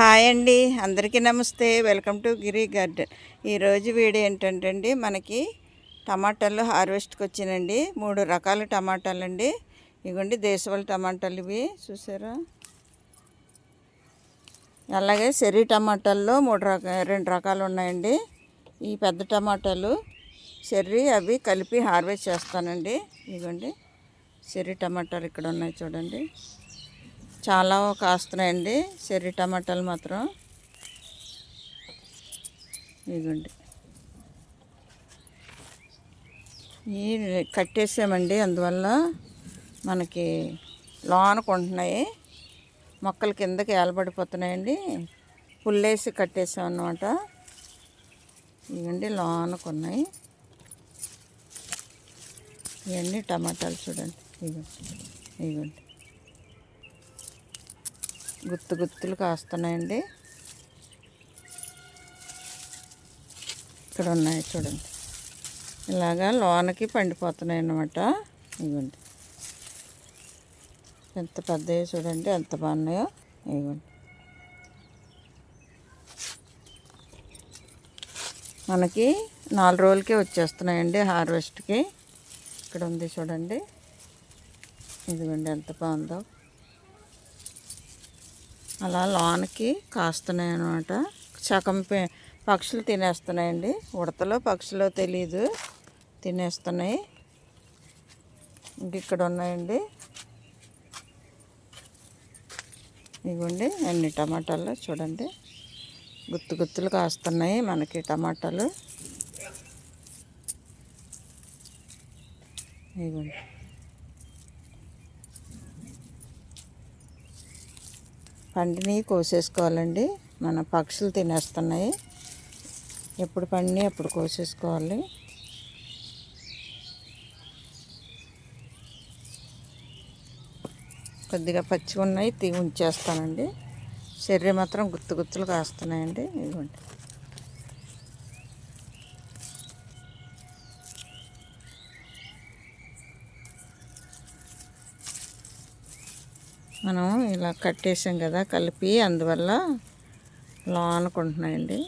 Hi అండి. అందరికీ నమస్తే. Welcome to Giri garden. ఈరోజు వీడియో ఏంటంటే అండి మనకి టమాటాలు హార్వెస్ట్కి వచ్చినండి మూడు రకాల టమాటాలు అండి ఇవ్వండి దేశవాళ టమాటాలు ఇవి. చూసారా? అలాగే చెర్రీ టమాటాల్లో మూడు రక రెండు రకాలు ఉన్నాయండి. ఈ పెద్ద టమాటాలు చెర్రీ అవి కలిపి హార్వెస్ట్ చేస్తానండి. ఇదిగోండి చెర్రీ టమాటాలు ఇక్కడ ఉన్నాయి చూడండి. చాలా కాస్తున్నాయండి చెర్రీ టమాటాలు మాత్రం. ఇదిగోండి. ఈ కట్టేసామండి. అందువల్ల మనకి లోనకు ఉంటున్నాయి కిందకి ఏలబడిపోతున్నాయండి. పుల్లేసి కట్టేసాం అన్నమాట. ఇవన్నీ లోనకున్నాయి ఇవన్నీ టమాటాలు చూడండి. ఇదిగోండి ఇదిగోండి. గుత్తు గుత్తులు కాస్తున్నాయండి. ఇక్కడ ఉన్నాయి చూడండి. ఇలాగా లోనకి పండిపోతున్నాయి అన్నమాట. ఇవ్వండి. ఎంత పెద్దవి చూడండి ఎంత బాగున్నాయో ఇవ్వండి. మనకి నాలుగు రోజులకే వచ్చేస్తున్నాయండి హార్వెస్ట్కి. ఇక్కడ ఉంది చూడండి. ఇదిగోండి ఎంత బాగుందో. అలా లోనకి కాస్తున్నాయి అనమాట సగం పక్షులు తినేస్తున్నాయండి. ఉడతలో పక్షులో తెలీదు. తినేస్తున్నాయి. ఇంక ఇక్కడ ఉన్నాయండి. ఇవ్వండి అన్ని టమాటాలు చూడండి. గుత్తు గుత్తులు కాస్తున్నాయి మనకి టమాటాలు. ఇవ్వండి. పండిని కోసేసుకోవాలండి. మన పక్షులు తినేస్తున్నాయి. ఎప్పుడు పండిని అప్పుడు కోసేసుకోవాలి. కొద్దిగా పచ్చిగా ఉన్నాయి తీ ఉంచేస్తానండి. శరీరం మాత్రం గుత్తు గుత్తులు కాస్తున్నాయండి. ఇదిగోండి. మనం ఇలా కట్టేసాం కదా కలిపి అందువల్ల లోనుకుంటున్నాయండి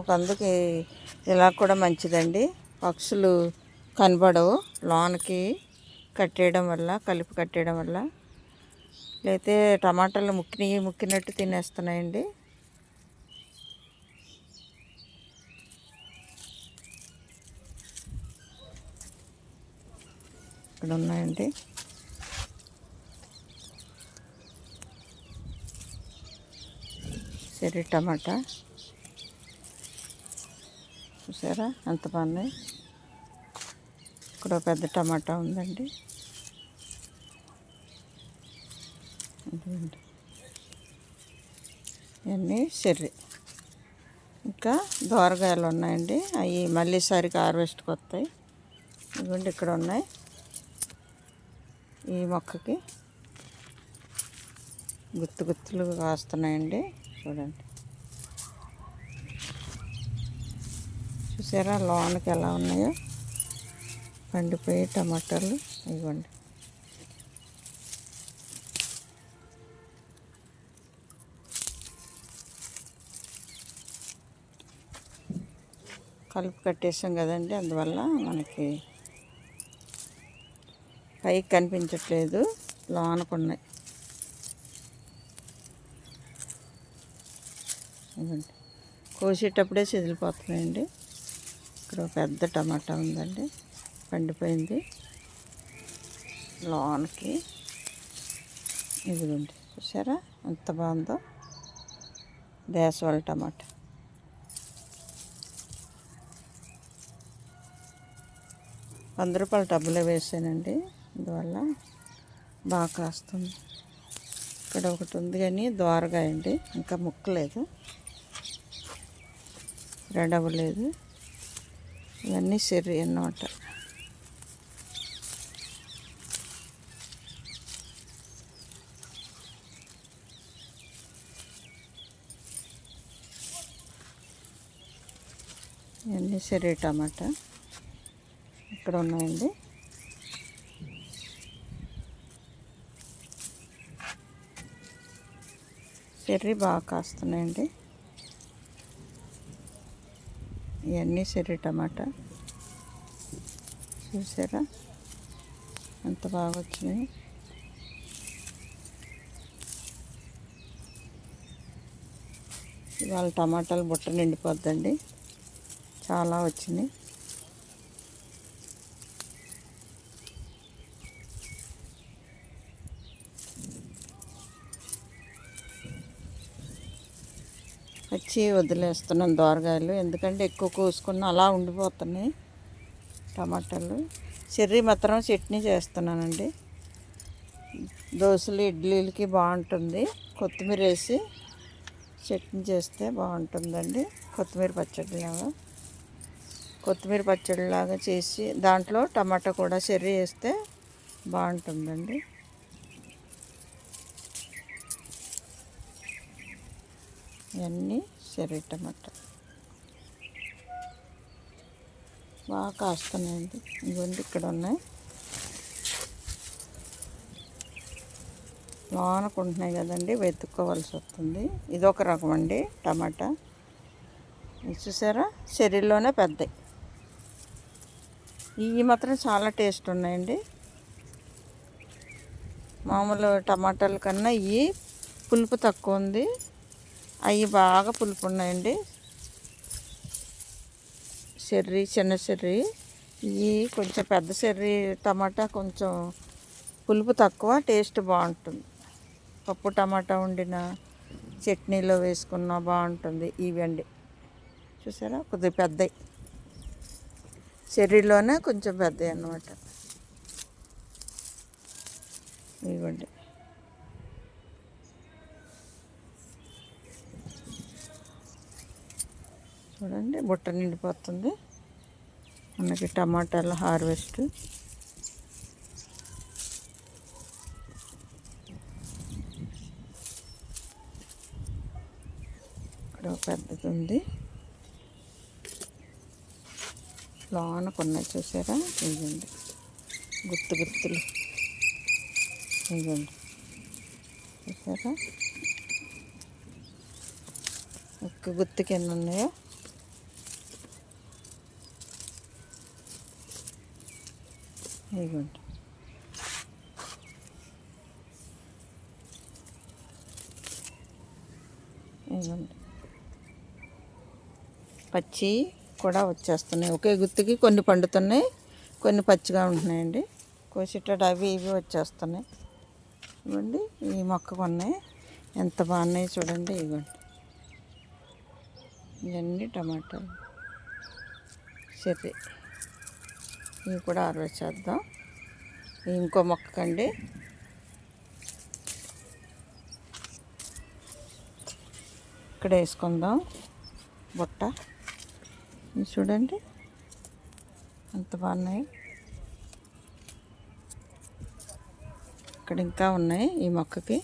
ఒక అందుకే ఇలా కూడా మంచిదండి. పక్షులు కనబడవు లోనకి కట్టేయడం వల్ల కలిపి కట్టేయడం వల్ల. లేతే టమాటాలు ముక్కినవి ముక్కినట్టు తినేస్తున్నాయండి. ఇక్కడ ఉన్నాయండి చెర్రీ టమాటా. చూసారా? ఎంత బాగున్నాయి? ఇక్కడ పెద్ద టమాటా ఉందండి. ఇవన్నీ చెర్రీ. ఇంకా దోరగాయలు ఉన్నాయండి. అవి మళ్ళీసారికి హార్వెస్ట్కి వస్తాయి. ఇదిగోండి ఇక్కడ ఉన్నాయి. ఈ మొక్కకి గుత్తు గుత్తులు కాస్తున్నాయండి. చూడండి. చూసారా లోనకి ఎలా ఉన్నాయో? పండిపోయి టమాటాలు ఇవ్వండి. కలుపు కట్టేసాం కదండి అందువల్ల మనకి పైకి కనిపించట్లేదు. లోనకున్నాయి. ఇవ్వండి కోసేటప్పుడే చెదిలిపోతున్నాయండి. ఇక్కడ పెద్ద టమాటా ఉందండి. పండిపోయింది. లోనకి. ఇదిగోండి. చూసారా? ఎంత బాగుందో. దేశవాళ టమాటా. వంద రూపాయల డబ్బులే వేసానండి. అందువల్ల బాగా కాస్తుంది. ఇక్కడ ఒకటి ఉంది కానీ ద్వారగా అండి. ఇంకా ముక్కలేదు రెడ్ అవ్వలేదు ఇవన్నీ చెర్రీ అన్నమాట. ఇవన్నీ చెర్రీ టమాటా. ఇక్కడ ఉన్నాయండి. చెర్రీ బాగా కాస్తున్నాయండి. ఇవన్నీ చెర్రీ టమాటా. చూసారా? ఎంత బాగా వచ్చినాయి. ఇవాళ టమాటాలు బుట్ట నిండిపోద్దండి. చాలా వచ్చినాయి. వచ్చి వదిలేస్తున్నాను దోరగాయలు. ఎందుకంటే ఎక్కువ కోసుకున్న అలా ఉండిపోతున్నాయి టమాటాలు. చెర్రీ మాత్రం చట్నీ చేస్తున్నానండి. దోశలు ఇడ్లీలకి బాగుంటుంది. కొత్తిమీర వేసి చట్నీ చేస్తే బాగుంటుందండి. కొత్తిమీర పచ్చడిలాగా కొత్తిమీర పచ్చడిలాగా చేసి దాంట్లో టమాటా కూడా చెర్రీ వేస్తే బాగుంటుందండి. ఇవన్నీ చెర్రీ టమాటా. బాగా కాస్తున్నాయండి. ఇవన్నీ ఇక్కడ ఉన్నాయి. లోనకుంటున్నాయి కదండి వెతుక్కోవాల్సి వస్తుంది. ఇది ఒక రకం అండి టమాటా. చూసారా? చెర్రీలోనే పెద్దవి ఇవి మాత్రం చాలా టేస్ట్ ఉన్నాయండి. మామూలు టమాటాల కన్నా ఇవి పులుపు తక్కువ ఉంది. అవి బాగా పులుపు ఉన్నాయండి చెర్రీ చిన్న చెర్రీ. ఇవి కొంచెం పెద్ద చెర్రీ టమాటా కొంచెం పులుపు తక్కువ టేస్ట్ బాగుంటుంది. పప్పు టమాటా వండిన చట్నీలో వేసుకున్న బాగుంటుంది ఇవండి చూసారా? కొద్దిగా పెద్దవి చెర్రీలోనే కొంచెం పెద్దవి అన్నమాట. ఇవ్వండి చూడండి బుట్ట నిండిపోతుంది. మనకి టమాటాల హార్వెస్ట్. ఇక్కడ ఒక పెద్దది ఉంది. లోనకు కొన్నాయి చూసారా? ఇవ్వండి గుర్తు గుర్తులు ఇవ్వండి చూసారా? ఒక్క గుర్తు ఎన్ని ఉన్నాయో? ఇదిగోండి ఇవ్వండి పచ్చి కూడా వచ్చేస్తున్నాయి. ఒకే గుత్తికి కొన్ని పండుతున్నాయి. కొన్ని పచ్చిగా ఉంటున్నాయండి. కోసేటట్టు అవి ఇవి వచ్చేస్తున్నాయి. ఇవ్వండి. ఈ మొక్కకు ఉన్నాయి. ఎంత బాగున్నాయి చూడండి. ఇవ్వండి ఇవన్నీ టమాటాలు. సరే ఇవి కూడా ఆరవేసేద్దాం చేద్దాం. ఇంకో మొక్కకండి. ఇక్కడ వేసుకుందాం బుట్ట. ఇది చూడండి. అంత బాగున్నాయి. ఇక్కడ ఇంకా ఉన్నాయి ఈ మొక్కకి.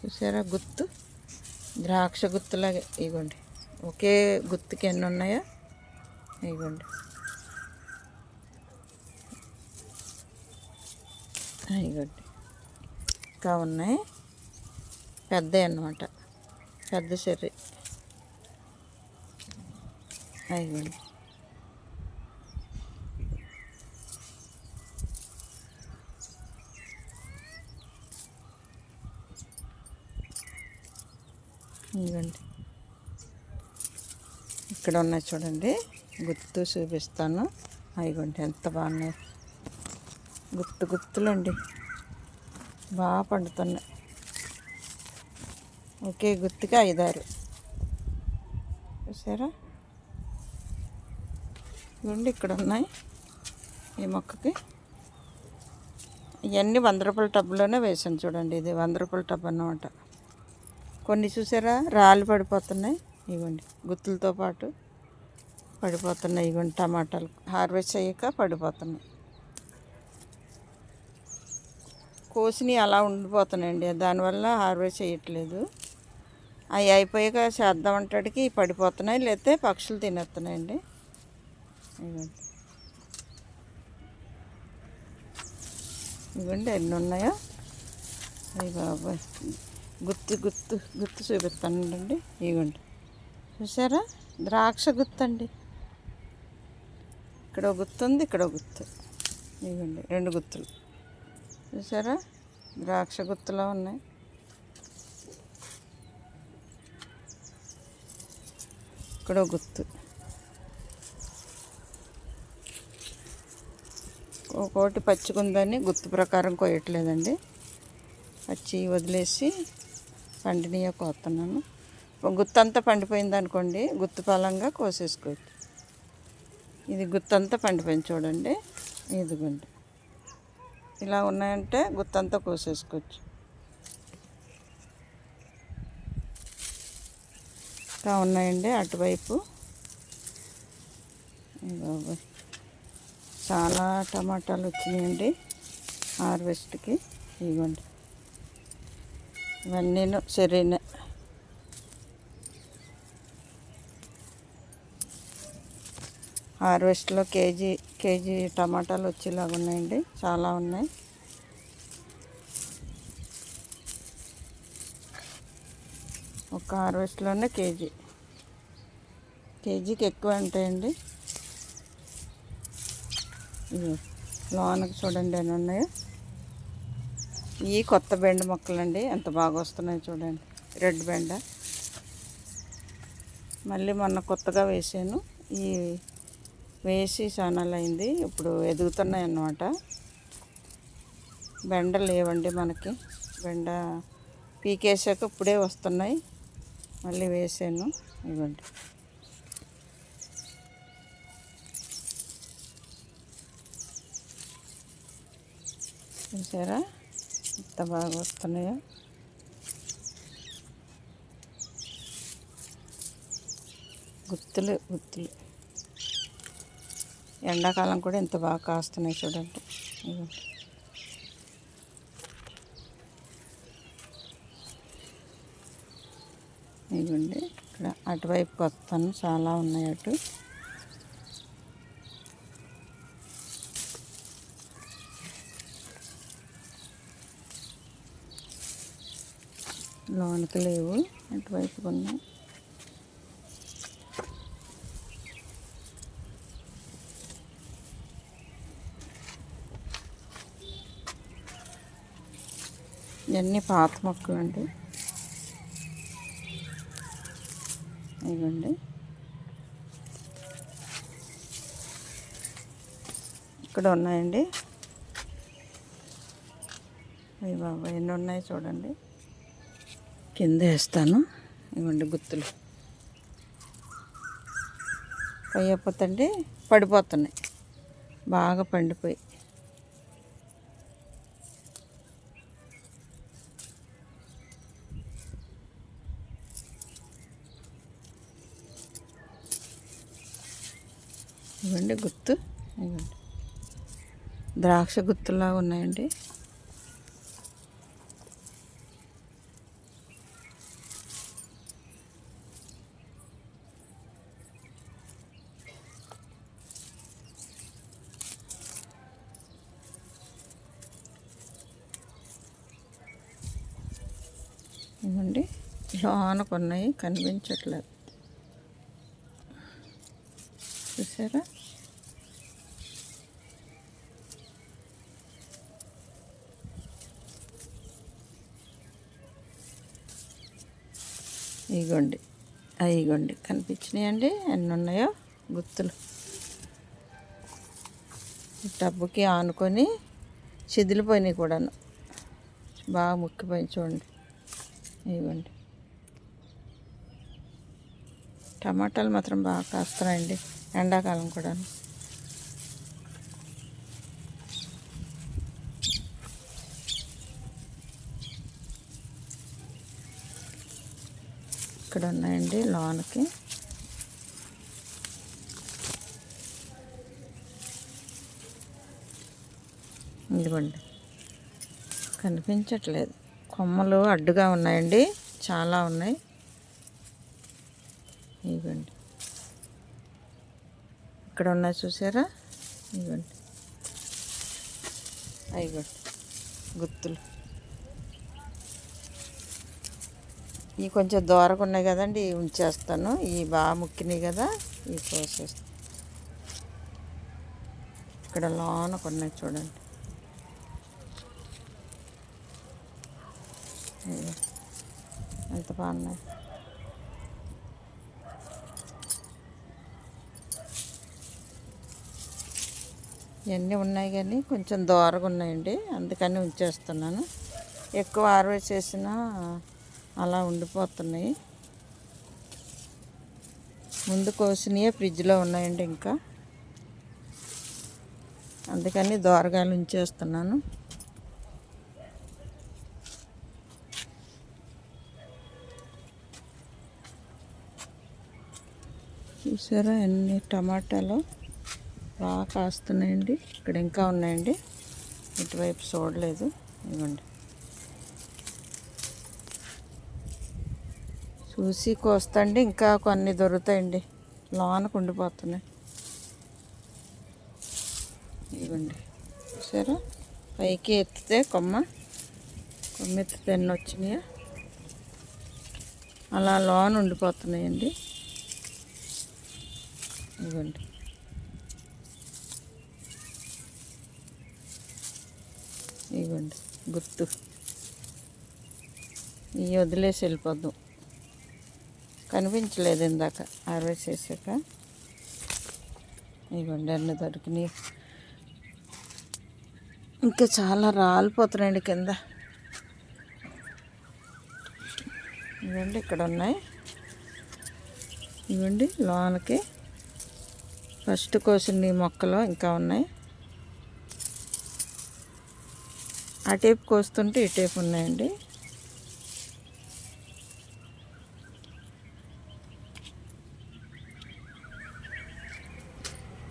చూసారా గుత్తు? ద్రాక్ష గుత్తులాగే ఇవ్వండి. ఒకే గుత్తుకి ఎన్ని ఉన్నాయో ఇవ్వండి. ఇవ్వండి ఇంకా ఉన్నాయి. పెద్ద అన్నమాట. పెద్ద చెర్రి. ఇవ్వండి ఇవ్వండి ఇక్కడ ఉన్నాయి చూడండి. గుర్తు చూపిస్తాను. అయిగోండి ఎంత బాగున్నాయి. గుత్తు గుత్తులండి. బాగా పండుతున్నాయి. ఒకే గుత్తికి ఐదారు. చూసారా? ఇవ్వండి ఇక్కడ ఉన్నాయి ఈ మొక్కకి. ఇవన్నీ వంద రూపాయల టబ్లోనే వేసాను చూడండి ఇది వంద రూపాయల టబ్ అన్నమాట. కొన్ని చూసారా? రాళ్ళు పడిపోతున్నాయి. ఇవ్వండి గుత్తులతో పాటు పడిపోతున్నాయి. ఇవ్వండి టమాటాలు. హార్వెస్ట్ అయ్యాక పడిపోతున్నాయి. కోసినవి అలా ఉండిపోతున్నాయండి దానివల్ల హార్వెస్ట్ చేయట్లేదు. అవి అయిపోయాక చేద్దాం అంటాడికి పడిపోతున్నాయి. లేకపోతే పక్షులు తినేస్తున్నాయండి. ఇవ్వండి ఎన్ని ఉన్నాయో. అవి బాబాయ్. గుత్తి గుత్తు గుత్తు చూపిస్తానండి. ఇవ్వండి చూసారా ద్రాక్ష గుత్తండి ఇక్కడ ఒక గుత్తు ఉంది ఇక్కడ గుత్తు. ఇవ్వండి రెండు గుత్తులు. చూసారా? ద్రాక్ష గుత్తులా ఉన్నాయి. ఇక్కడ ఒక గుత్తు. ఒక్కోటి పచ్చికుందని గుత్తు ప్రకారం కోయట్లేదండి పచ్చి వదిలేసి పండినీయ కోస్తున్నాను గుత్తంతా పండిపోయింది అనుకోండి గుత్తు ఫలంగా కోసేసుకోవచ్చు. ఇది గుత్తంతా పండిపోయింది చూడండి. ఇదిగోండి. ఇలా ఉన్నాయంటే గుత్తంతా కోసేసుకోవచ్చు. ఇంకా ఉన్నాయండి అటువైపు. చాలా టమాటాలు వచ్చినాయండి హార్వెస్ట్కి. ఇవ్వండి ఇవన్నీ సరైన హార్వెస్ట్లో కేజీ కేజీ టమాటాలు వచ్చేలాగా ఉన్నాయండి. చాలా ఉన్నాయి. ఒక హార్వెస్ట్లోనే కేజీ. కేజీకి ఎక్కువ ఉంటాయండి లోనకి చూడండి ఎన్ని ఉన్నాయో. ఈ కొత్త బెండ మొక్కలండి. ఎంత బాగా వస్తున్నాయి చూడండి. రెడ్ బెండ. మళ్ళీ మొన్న కొత్తగా వేసాను. ఈ వేసి సానాలు అయింది ఇప్పుడు ఎదుగుతున్నాయి అన్నమాట బెండ లేవండి మనకి. బెండ పీకేసాక ఇప్పుడే వస్తున్నాయి. మళ్ళీ వేసాను. ఇవ్వండి. చూసారా? ఎంత బాగా వస్తున్నాయో. గుత్తులు గుత్తులు. ఎండాకాలం కూడా ఎంత బాగా కాస్తున్నాయి చూడండి. ఇదిగోండి. ఇదిగోండి ఇక్కడ అటువైపు వస్తాను చాలా ఉన్నాయి అటు. లోనికి లేవు అటువైపు ఉన్నాయి. ఇవన్నీ పాత మొక్కలు అండి. ఇవ్వండి. ఇక్కడ ఉన్నాయండి. అయ్యి బాబా ఎన్ని ఉన్నాయి చూడండి. కింద వేస్తాను. ఇవ్వండి గుత్తులు. పోయకపోతండి పడిపోతున్నాయి. బాగా పండిపోయి. ఇవ్వండి గుత్తు. ఇవ్వండి. ద్రాక్ష గుత్తులా ఉన్నాయండి. ఇవ్వండి. లోనకు ఉన్నాయి కనిపించట్లేదు. చూసారా? ఇగోండి ఇగోండి. కనిపించినాయండి? ఎన్ని ఉన్నాయో? గుత్తులు. టబ్బుకి ఆనుకొని చిదిలిపోయినాయి కూడాను. బాగా ముక్కిపోయి చూడండి. ఇవ్వండి టమాటాలు మాత్రం బాగా కాస్తున్నాయండి. ఎండాకాలం కూడా. ఇక్కడ ఉన్నాయండి లోనకి. ఇదిగోండి. కనిపించట్లేదు. కొమ్మలు అడ్డుగా ఉన్నాయండి. చాలా ఉన్నాయి ఇవ్వండి ఇక్కడ ఉన్నాయి చూసారా? ఇవ్వండి అయిగోండి గుత్తులు. ఇవి కొంచెం దూరంగా ఉన్నాయి కదండి ఇవి ఉంచేస్తాను. ఇవి బాగా ముక్కినాయి కదా ఇవి కోసేస్తాను ఇక్కడ లోన ఉన్నాయి చూడండి. ఇదిగో. ఎంత బాగున్నాయి? ఇవన్నీ ఉన్నాయి కానీ కొంచెం దూరంగా ఉన్నాయండి. అందుకని ఉంచేస్తున్నాను. ఎక్కువ ఆరవేసేసినా అలా ఉండిపోతున్నాయి. ముందు కోసినవి ఫ్రిడ్జ్లో ఉన్నాయండి ఇంకా. అందుకని దోరగాయలు ఉంచేస్తున్నాను. చూసారా ఎన్ని టమాటాలు? బాగా కాస్తున్నాయండి. ఇక్కడ ఇంకా ఉన్నాయండి. ఇటువైపు చూడలేదు. ఇవ్వండి చూసి కోస్తండి. ఇంకా కొన్ని దొరుకుతాయండి. లోనకు ఉండిపోతున్నాయి. ఇవ్వండి చూసారా? పైకి ఎత్తితే కొమ్మ. కొమ్మ ఎత్తితే ఎన్ని వచ్చినాయో. అలా లోన ఉండిపోతున్నాయండి. ఇవ్వండి ఇవ్వండి గుర్తు ఇవి వదిలేసి వెళ్ళిపోద్దాం. కనిపించలేదు ఇందాక అరవై చేసాక ఇవ్వండి అన్ని దొరికినాయి. ఇంకా చాలా రాలిపోతున్నాయండి కింద. ఇవ్వండి ఇక్కడ ఉన్నాయి. ఇవ్వండి లోనకి. ఫస్ట్ కోసిన మొక్కలు ఇంకా ఉన్నాయి. ఆ టేప్ కోస్తుంటే ఈ టేప్ ఉన్నాయండి.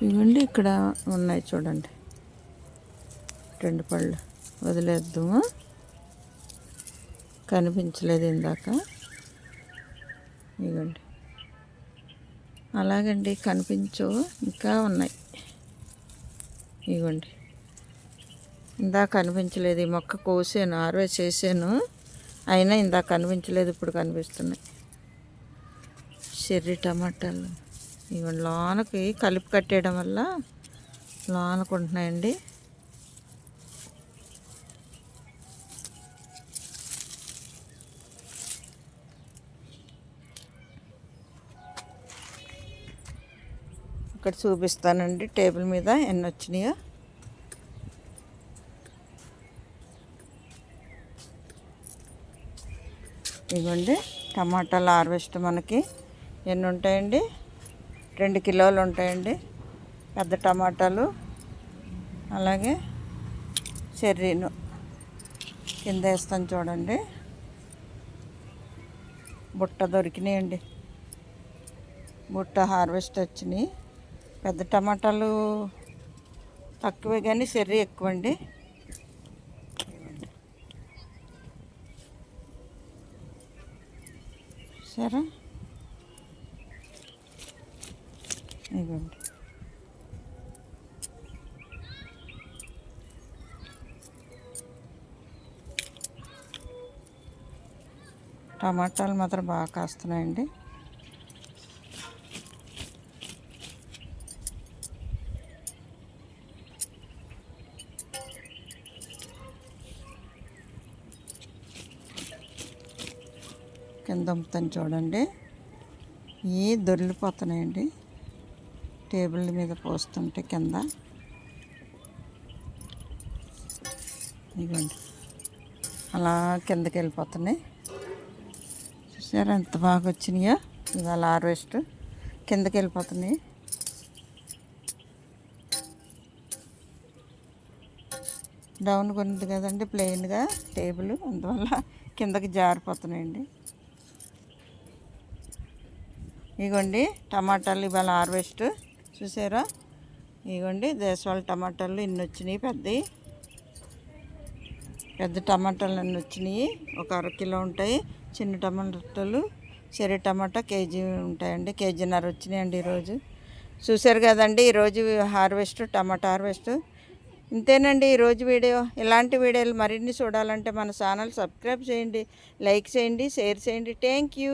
ఇవ్వండి ఇక్కడ ఉన్నాయి చూడండి. రెండు పళ్ళు వదిలేద్దాము. కనిపించలేదు ఇందాక. ఇవ్వండి. అలాగండి కనిపించవు ఇంకా ఉన్నాయి. ఇవ్వండి. ఇందాక కనిపించలేదు ఈ మొక్క కోసాను ఆర్వే చేసాను. అయినా ఇందాక కనిపించలేదు ఇప్పుడు కనిపిస్తున్నాయి. చెర్రీ టమాటాలు. ఇవ్వండి లోనకి కలిపి కట్టేయడం వల్ల లోనకుంటున్నాయండి. ఇక్కడ చూపిస్తానండి టేబుల్ మీద ఎన్ని వచ్చినాయో ఇవ్వండి టమాటాలు హార్వెస్ట్ మనకి ఎన్ని ఉంటాయండి? రెండు కిలోలు ఉంటాయండి. పెద్ద టమాటాలు అలాగే చెర్రీను కింద వేస్తాను చూడండి. బుట్ట దొరికినాయండి. బుట్ట హార్వెస్ట్ వచ్చినాయి. పెద్ద టమాటాలు తక్కువే కానీ చెర్రీ ఎక్కువ అండి చూసారా ఇవ్వండి టమాటాలు మాత్రం బాగా కాస్తున్నాయండి. కింద అమ్ముతాను చూడండి. ఏ దొరికిపోతున్నాయండి. టేబుల్ మీద పోస్తుంటే కింద. ఇవ్వండి అలా కిందకి వెళ్ళిపోతున్నాయి. చూసారా ఎంత బాగా వచ్చినాయో? ఇవాళ హార్వెస్ట్ కిందకి వెళ్ళిపోతున్నాయి. డౌన్ ఉంది కదండి ప్లెయిన్గా టేబుల్. అందువల్ల కిందకి జారిపోతున్నాయండి. ఇగోండి టమాటాలు ఇవాళ హార్వెస్ట్. చూసారా? ఇగోండి దేశవాళ టమాటాలు ఇన్ని వచ్చినాయి పెద్దవి పెద్ద టమాటాలు అన్నీ వచ్చినాయి. ఒక అర కిలో ఉంటాయి. చిన్న టమాటాలు చెరి టమాటా కేజీ ఉంటాయండి. కేజీన్నర వచ్చినాయండి ఈరోజు. చూసారు కదండి ఈరోజు హార్వెస్ట్ టమాటా హార్వెస్ట్. ఇంతేనండి ఈరోజు వీడియో. ఇలాంటి వీడియోలు మరిన్ని చూడాలంటే మన ఛానల్ సబ్స్క్రైబ్ చేయండి లైక్ చేయండి షేర్ చేయండి. Thank you.